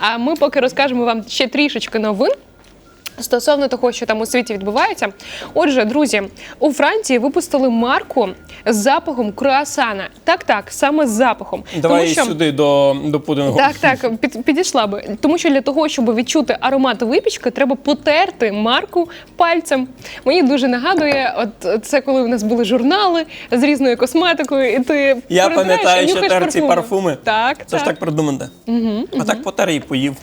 А ми поки розкажемо вам ще трішечки новин. Стосовно того, що там у світі відбувається. Отже, друзі, у Франції випустили марку з запахом круасана. Так, так, саме з запахом. Давай Тому що... сюди до, до пудингу. Так, так, під, підійшла би. Тому що для того, щоб відчути аромат випічки, треба потерти марку пальцем. Мені дуже нагадує, от це коли у нас були журнали з різною косметикою, і ти Я пам'ятаю, що нюхаєш тер ці парфуми. Так, Це ж так придумане. А так потер і поїв.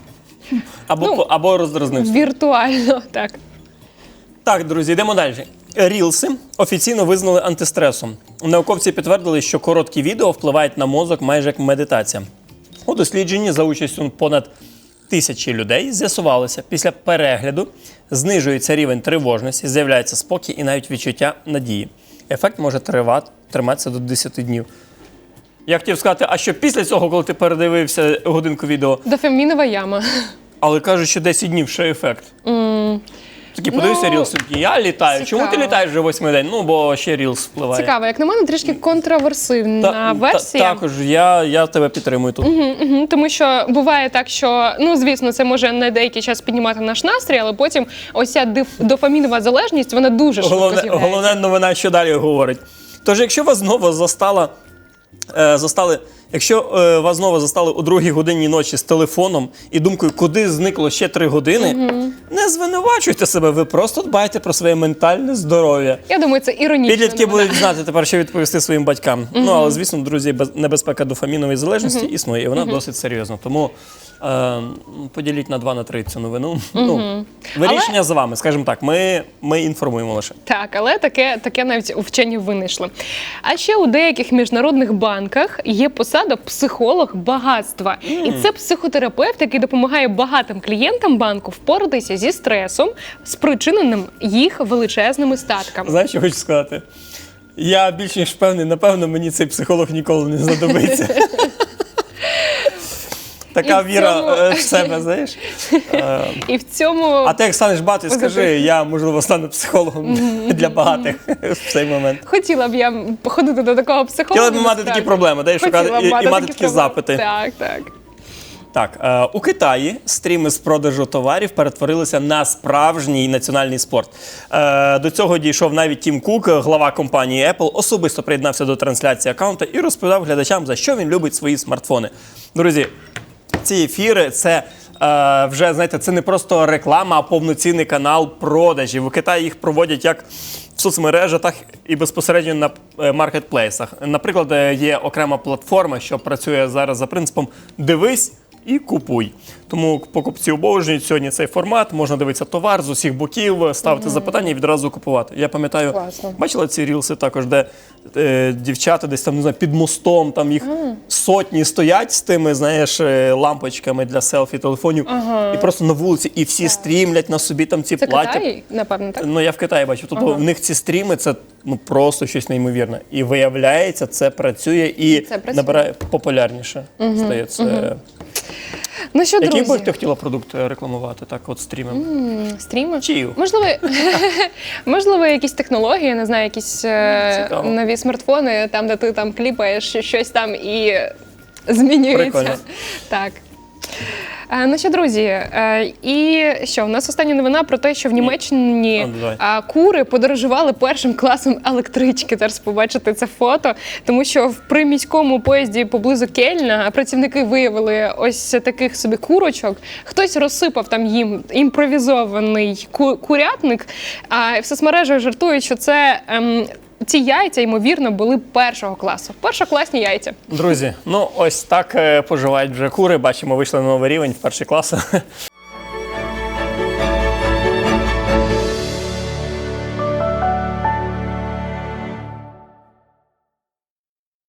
Або, Ну, або роздразнився. Віртуально, так. Так, друзі, йдемо далі. Рілси офіційно визнали антистресом. Науковці підтвердили, що короткі відео впливають на мозок майже як медитація. У дослідженні за участю понад тисячі людей з'ясувалося, після перегляду знижується рівень тривожності, з'являється спокій і навіть відчуття надії. Ефект може тривати, триматися до 10 днів. Я хотів сказати, а що після цього, коли ти передивився годинку відео, Дофамінова яма. Але кажуть, що 10 днів ще ефект. Такі подивився Ну, Рілс, я літаю. Чому ти літаєш вже восьмий день? Ну, бо ще Рілс впливає. Цікаво, як на мене, трішки контроверсивна Та- версія. та- також я, я тебе підтримую тут. Мгм, Тому що буває так, що ну звісно, це може на деякий час піднімати наш настрій, але потім ось ця диф- дофамінова залежність вона дуже швидко Головне, з'являється. головне новина, що далі говорить. Тож, якщо вас знову застала, е, застали, якщо е, вас знову застали у другій годині ночі з телефоном і думкою, куди зникло ще три години, не звинувачуйте себе, ви просто дбайте про своє ментальне здоров'я. Я думаю, це іронічно. Підлітки будуть знати тепер, що відповісти своїм батькам. Ну але звісно, друзі, без- небезпека дофамінової залежності існує, і вона досить серйозна. Тому е, поділіть на два на три цю новину. Ну вирішення за вами, скажімо так. Ми, ми інформуємо лише. Так, але таке, таке навіть у вчені винайшли. А ще у деяких міжнародних банках є посада психолог багатства. І це психотерапевт, який допомагає багатим клієнтам банку впоратися зі стресом, спричиненим їх величезними статками. Знаєш, що хочу сказати? Я більш ніж впевнений, напевно, мені цей психолог ніколи не знадобиться. Така І в віра цьому- е, в себе, знаєш. Е, І в цьому А ти як станеш багатий, скажи, я можливо стану психологом для багатих в цей момент. хотіла б я походити до такого психолога. Хотіла б мати такі проблеми, де шукати і, мати такі такі запити. Так, так. Так, е, у Китаї стріми з продажу товарів перетворилися на справжній національний спорт. До цього дійшов навіть Тім Кук, глава компанії Apple, особисто приєднався до трансляції аккаунта і розповідав глядачам, за що він любить свої смартфони. Друзі, ці ефіри це. е, Вже знаєте, це не просто реклама, а повноцінний канал продажів. У Китаї їх проводять як в соцмережах, так і безпосередньо на е, маркетплейсах. Наприклад, е, є окрема платформа, що працює зараз за принципом дивись і купуй. Тому покупці обожнюють сьогодні цей формат. Можна дивитися товар з усіх боків, ставити запитання і відразу купувати. Я пам'ятаю, Класно. бачила ці рілси також, де е, дівчата десь там не знаю, під мостом, там їх сотні стоять з тими, знаєш, е, лампочками для селфі телефонів, і просто на вулиці, і всі стрімлять на собі там ці Це плаття. Китай, напевно, так? Ну я в Китаї бачу. Тобто в них ці стріми це ну просто щось неймовірне. І виявляється, це працює і Це працює. набирає популярніше. Стає це. Ну що, Який би друзі, ти хотіла продукт е, рекламувати? Так, от стрімом. стріми? Чию? Можливо, можливо, якісь технології, я не знаю, якісь е, Цікаво. нові смартфони, там, де ти там кліпаєш щось там і змінюється. Прикольно. Так. Е, Ну що, друзі, е, і що, у нас остання новина про те, що в Німеччині А, кури подорожували першим класом електрички. Зараз побачите це фото, тому що в приміському поїзді поблизу Кельна працівники виявили ось таких собі курочок. Хтось розсипав там їм імпровізований ку- курятник. А в соцмережах жартують, що це. Ем, ці яйця, ймовірно, були першого класу. Першокласні яйця. Друзі, ну ось так е, поживають вже кури. Бачимо, вийшли на новий рівень в перший клас.